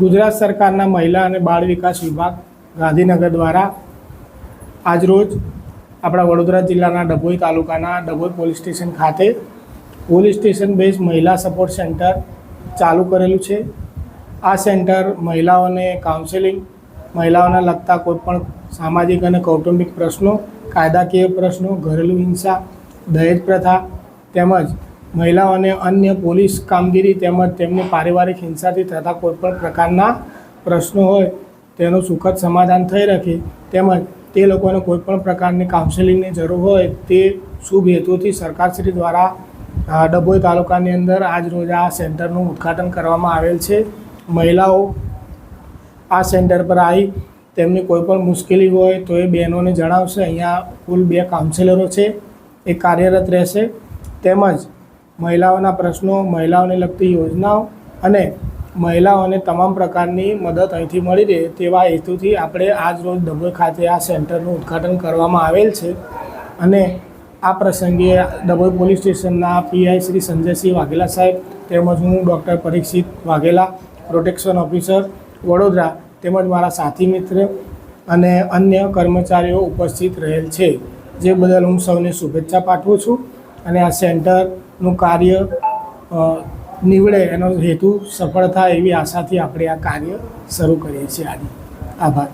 ગુજરાત સરકારના મહિલા અને બાળ વિકાસ વિભાગ ગાંધીનગર દ્વારા આજરોજ આપણા વડોદરા જિલ્લાના ડભોઈ તાલુકાના ડભોઈ પોલીસ સ્ટેશન ખાતે પોલીસ સ્ટેશન બેઝ મહિલા સપોર્ટ સેન્ટર ચાલુ કરેલું છે. આ સેન્ટર મહિલાઓને કાઉન્સેલિંગ, મહિલાઓને લગતા કોઈપણ સામાજિક અને કૌટુંબિક પ્રશ્નો, કાયદાકીય પ્રશ્નો, ઘરેલું હિંસા, દહેજ પ્રથા તેમજ મહિલાઓને અન્ય પોલીસ કામગીરી તેમજ તેમની પારિવારિક હિંસાથી થતા કોઈપણ પ્રકારના પ્રશ્નો હોય, તેનું સુખદ સમાધાન થઈ રહે તેમજ તે લોકોને કોઈપણ પ્રકારની કાઉન્સેલિંગની જરૂર હોય, તે શુભ હેતુથી સરકારશ્રી દ્વારા ડભોઈ તાલુકાની અંદર આજ રોજ આ સેન્ટરનું ઉદ્ઘાટન કરવામાં આવેલ છે. મહિલાઓ આ સેન્ટર પર આવી તેમની કોઈ પણ મુશ્કેલી હોય તો એ બહેનોને જણાવશે. અહીંયા કુલ બે કાઉન્સેલરો છે. એ કાર્યરત રહેશે. તેમજ મહિલાઓના પ્રશ્નો, મહિલાઓને લગતી યોજનાઓ અને મહિલાઓને તમામ પ્રકારની મદદ અહીંથી મળી રહે તેવા હેતુથી આપણે આજ રોજ ડભોઈ ખાતે આ સેન્ટરનું ઉદ્ઘાટન કરવામાં આવેલ છે. અને આ પ્રસંગે ડભોઈ પોલીસ સ્ટેશનના પીઆઈ શ્રી સંજયસિંહ વાઘેલા સાહેબ તેમજ હું doctor Parikshit Vaghela, protection officer Vadodara તેમજ મારા સાથી મિત્ર અને અન્ય કર્મચારીઓ ઉપસ્થિત રહેલ છે. જે બદલ હું સૌને શુભેચ્છા પાઠવું છું. અને આ સેન્ટરનું કાર્ય નીવડે. એનો હેતુ સફળ થાય એવી આશાથી આપણે આ કાર્ય શરૂ કરીએ છીએ. આજે આભાર.